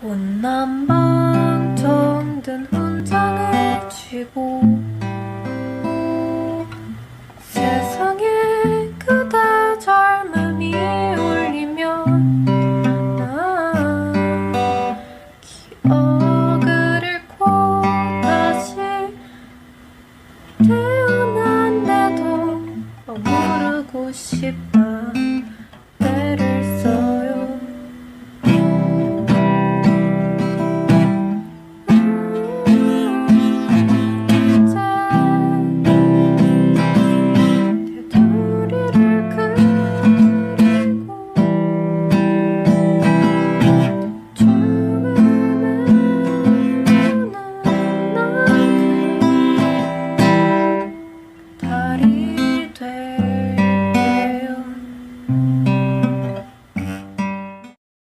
꽃남방 정든 훈장을 쥐고 세상에 그대 젊음이 울리면 아, 기억을 잃고 다시 태어난데도 머무르고 싶어